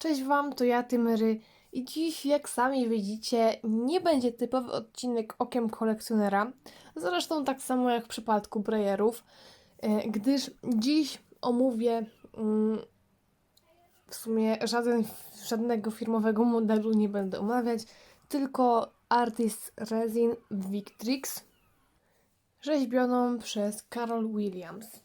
Cześć Wam, to ja Tymery i dziś, jak sami widzicie, nie będzie typowy odcinek okiem kolekcjonera, zresztą tak samo jak w przypadku Breyerów, e, gdyż dziś omówię mm, w sumie żaden, żadnego firmowego modelu nie będę omawiać, tylko Artist Resin Victrix rzeźbioną przez Carol Williams.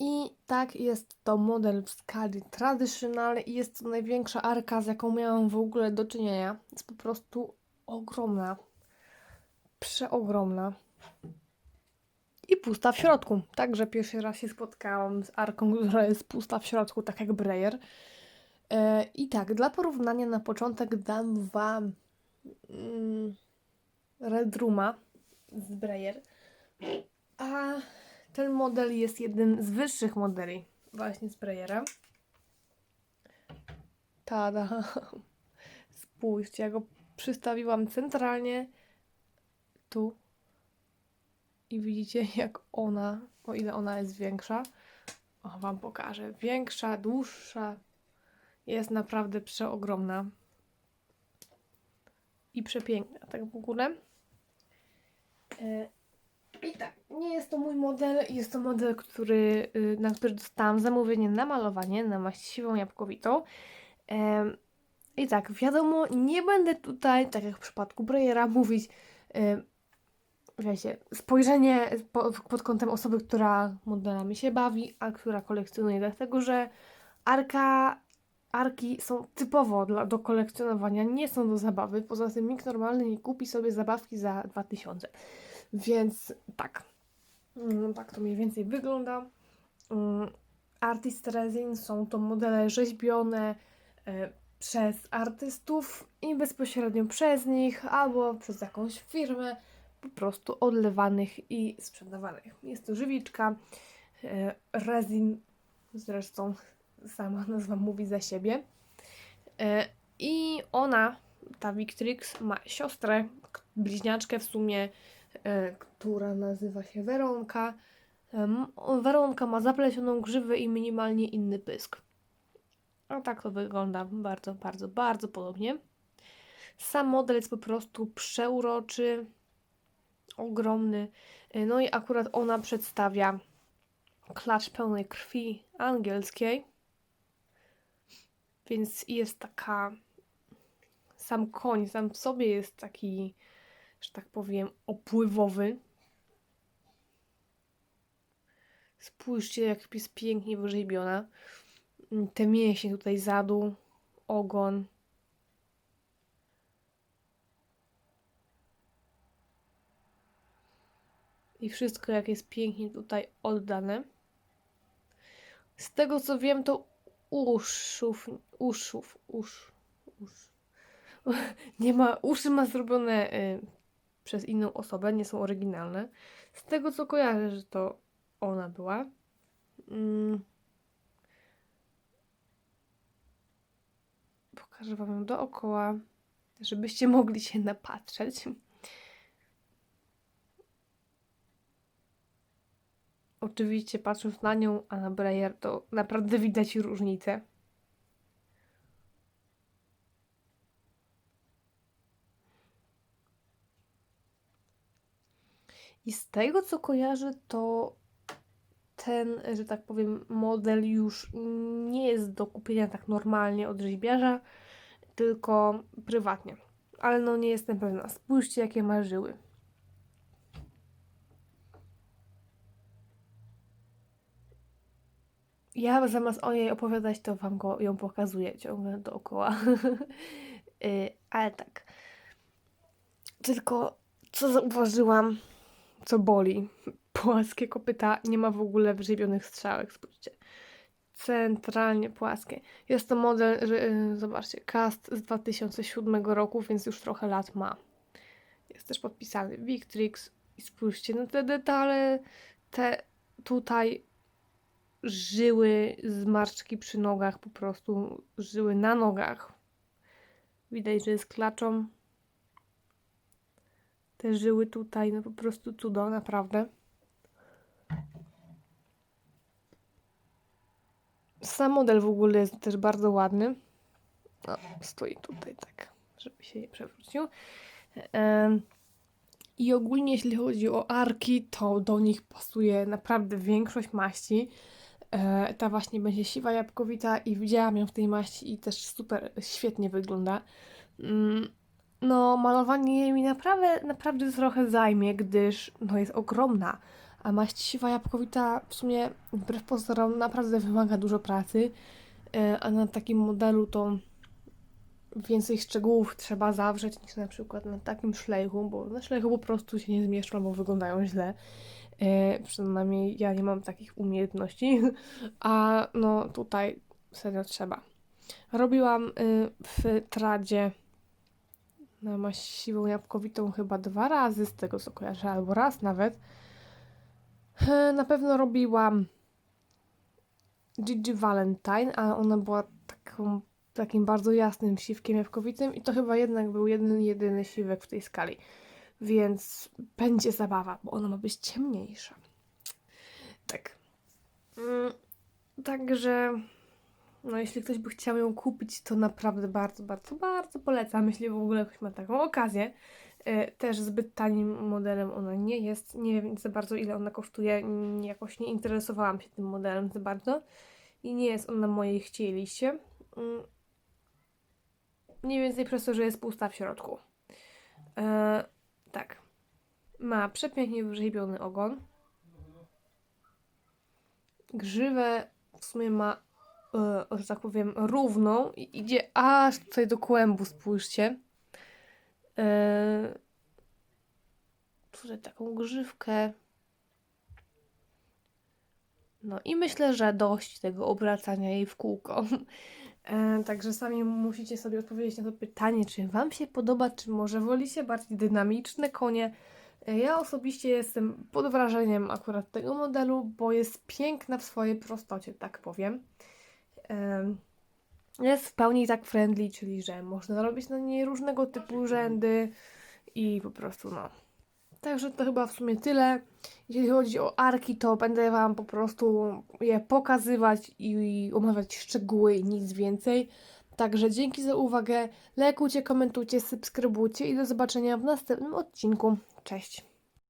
I tak jest to model w skali tradycjonal i jest to największa arka, z jaką miałam w ogóle do czynienia. Jest po prostu ogromna. Przeogromna. I pusta w środku. Także pierwszy raz się spotkałam z arką, która jest pusta w środku, tak jak Breyer. E, I tak, dla porównania na początek dam Wam mm, Red Rooma z Breyer. A ten model jest jednym z wyższych modeli właśnie sprayera. Tada! Spójrzcie, ja go przystawiłam centralnie tu i widzicie jak ona, o ile ona jest większa, o Wam pokażę, większa, dłuższa, jest naprawdę przeogromna i przepiękna, tak w ogóle. I tak, nie jest to mój model, jest to model, który, y, na który dostałam zamówienie na malowanie, na maść siwą jabłkowitą. I tak, wiadomo, nie będę tutaj, tak jak w przypadku Breyera, mówić, wiecie, spojrzenie po, pod kątem osoby, która modelami się bawi, a która kolekcjonuje, dlatego że arka, arki są typowo dla, do kolekcjonowania, nie są do zabawy. Poza tym nikt normalny nie kupi sobie zabawki za 2000. Więc tak, Mm, tak to mniej więcej wygląda. Mm, Artist Resin są to modele rzeźbione e, przez artystów i bezpośrednio przez nich albo przez jakąś firmę po prostu odlewanych i sprzedawanych. Jest to żywiczka, e, resin, zresztą sama nazwa mówi za siebie. E, I ona, ta Victrix, ma siostrę, bliźniaczkę w sumie, która nazywa się Weronka. Weronka ma zaplecioną grzywę i minimalnie inny pysk. A tak to wygląda bardzo, bardzo, bardzo podobnie. Sam model jest po prostu przeuroczy, ogromny. E, No i akurat ona przedstawia klacz pełnej krwi angielskiej. Więc jest taka. Sam koń sam w sobie jest taki, że tak powiem, opływowy. Spójrzcie, jak jest pięknie wyrzeźbiona. Mm, Te mięśnie tutaj zadu, ogon. I wszystko, jak jest pięknie tutaj oddane. Z tego co wiem, to uszów, uszów, usz, usz. Nie ma, uszy ma zrobione y, przez inną osobę, nie są oryginalne. Z tego co kojarzę, że to ona była. Mm. Pokażę Wam ją dookoła, żebyście mogli się napatrzeć. Oczywiście patrząc na nią, a na Breyer, to naprawdę widać różnicę. I z tego co kojarzę, to ten, że tak powiem, model już nie jest do kupienia tak normalnie od rzeźbiarza, tylko prywatnie. Ale no nie jestem pewna. Spójrzcie, jakie ma żyły. Ja zamiast o niej opowiadać, to wam go, ją pokazuję ciągle dookoła. Y, Ale tak. Tylko co zauważyłam, co boli. Płaskie kopyta nie ma w ogóle wyrzebionych strzałek, spójrzcie. Centralnie płaskie. Jest to model, że, y, zobaczcie, cast z 2007 roku, więc już trochę lat ma. Jest też podpisany Victrix i spójrzcie na te detale, te tutaj żyły, zmarszczki przy nogach, po prostu żyły na nogach. Widać, że jest klaczą. Te żyły tutaj, no po prostu cudo, naprawdę. Sam model w ogóle jest też bardzo ładny. O, stoi tutaj tak, żeby się nie przewrócił. I ogólnie jeśli chodzi o arki, to do nich pasuje naprawdę większość maści. E, ta właśnie będzie siwa jabłkowita i widziałam ją w tej maści i też super świetnie wygląda. No, malowanie mi naprawdę, naprawdę trochę zajmie, gdyż no, jest ogromna. A maść siwa jabłkowita w sumie wbrew pozorom naprawdę wymaga dużo pracy. E, A na takim modelu to więcej szczegółów trzeba zawrzeć niż na przykład na takim szlejchu, bo na szlejchu po prostu się nie zmieszczą, bo wyglądają źle. E, przynajmniej ja nie mam takich umiejętności, a no tutaj serio trzeba. Robiłam y, w tradzie na maść siwą jabłkowitą chyba dwa razy, z tego co kojarzę, albo raz nawet. E, Na pewno robiłam Gigi Valentine, a ona była taką, takim bardzo jasnym siwkiem jabłkowitym i to chyba jednak był jeden, jedyny siwek w tej skali. Więc będzie zabawa, bo ona ma być ciemniejsza. Tak. Mm, Także, no jeśli ktoś by chciał ją kupić, to naprawdę bardzo, bardzo, bardzo polecam. Jeśli w ogóle ktoś ma taką okazję. E, Też zbyt tanim modelem ona nie jest. Nie wiem za bardzo ile ona kosztuje. Jakoś nie interesowałam się tym modelem za bardzo. I nie jest on na mojej chciej liście. Mm. Mniej więcej przez to, że jest pusta w środku. E, tak. Ma przepięknie wyrzeźbiony ogon. Grzywę w sumie ma, że tak powiem, równą i idzie aż tutaj do kłębu, spójrzcie. E, tutaj taką grzywkę. No i myślę, że dość tego obracania jej w kółko. E, także sami musicie sobie odpowiedzieć na to pytanie, czy Wam się podoba, czy może wolicie bardziej dynamiczne konie. E, Ja osobiście jestem pod wrażeniem akurat tego modelu, bo jest piękna w swojej prostocie, tak powiem. Jest w pełni tak friendly, czyli że można robić na niej różnego typu rzędy i po prostu no. Także to chyba w sumie tyle. Jeśli chodzi o arki, to będę Wam po prostu je pokazywać i omawiać szczegóły i nic więcej. Także dzięki za uwagę. Lajkujcie, komentujcie, subskrybujcie i do zobaczenia w następnym odcinku. Cześć!